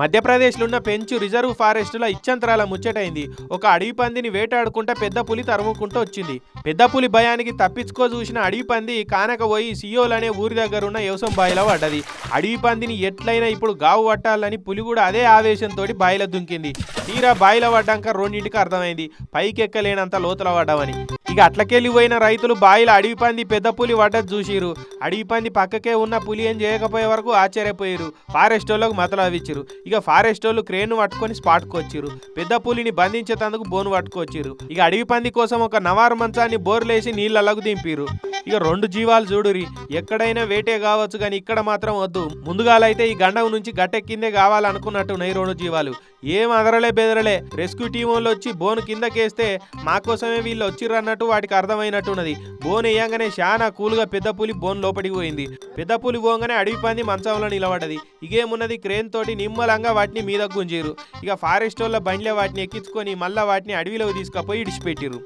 మధ్యప్రదేశ్లో ఉన్న పెంచు రిజర్వ్ ఫారెస్ట్లో ఇచ్చంతరాల ముచ్చటైంది. ఒక అడవి పందిని వేటాడుకుంటా పెద్ద పులి తరుముకుంటూ వచ్చింది. పెద్ద పులి భయానికి తప్పించుకో చూసిన అడవి పంది కానకపోయి సియోల్ అనే ఊరి దగ్గర ఉన్న యవసం బాయిలో పడ్డది. అడవి పందిని ఎట్లయినా ఇప్పుడు గావు పట్టాలని పులి కూడా అదే ఆవేశంతో బాయిలో దుంకింది. తీరా బాయిలో పడ్డాక రెండింటికి అర్థమైంది. పైకెక్కలేనంత లోతుల పడ్డామని. ఇక అట్లకెళ్ళి పోయిన రైతులు బాయిల అడవి పంది పెద్ద పులి పడ్డది చూసిరు. అడవి పంది పక్కకే ఉన్న పులి ఏం చేయకపోయే వరకు ఆశ్చర్యపోయారు. ఫారెస్ట్ వాళ్ళకు మతలవిచ్చిరు ఇక ఫారెస్ట్ వాళ్ళు క్రేన్ పట్టుకొని స్పాట్కి వచ్చిరు. పెద్ద పులిని బంధించేటందుకు బోను పట్టుకొచ్చిరు. ఇక అడవి పంది కోసం ఒక నవారు మంచాన్ని బోర్లేసి నీళ్ళలోకి దింపిరు. ఇక రెండు జీవాలు చూడురి ఎక్కడైనా వేటే కావచ్చు కానీ ఇక్కడ మాత్రం వద్దు. ముందుగాలైతే ఈ గండం నుంచి గట్టెక్కిందే కావాలనుకున్నట్టున్నాయి రెండు జీవాలు. ఏం అదరలే బెదరలే. రెస్క్యూ టీం వాళ్ళు వచ్చి బోను కిందకేస్తే మా కోసమే వీళ్ళు వచ్చిర్రు అన్నట్టు వాటికి అర్థమైనట్టున్నది. బోన్ వేయంగానే చాలా కూలుగా పెద్ద పులి బోన్ లోపలికి పోయింది. పెద్ద పులి పోగానే అడవి పంది మంచంలో నిలబడ్డది. ఇగేమున్నది క్రేన్ తోటి నిమ్మలంగా వాటిని మీద గుంజీరు ఇక ఫారెస్ట్ వాళ్ళ బండ్లే వాటిని ఎక్కించుకొని మళ్ళా వాటిని అడవిలోకి తీసుకుపోయి ఇడిచిపెట్టిరు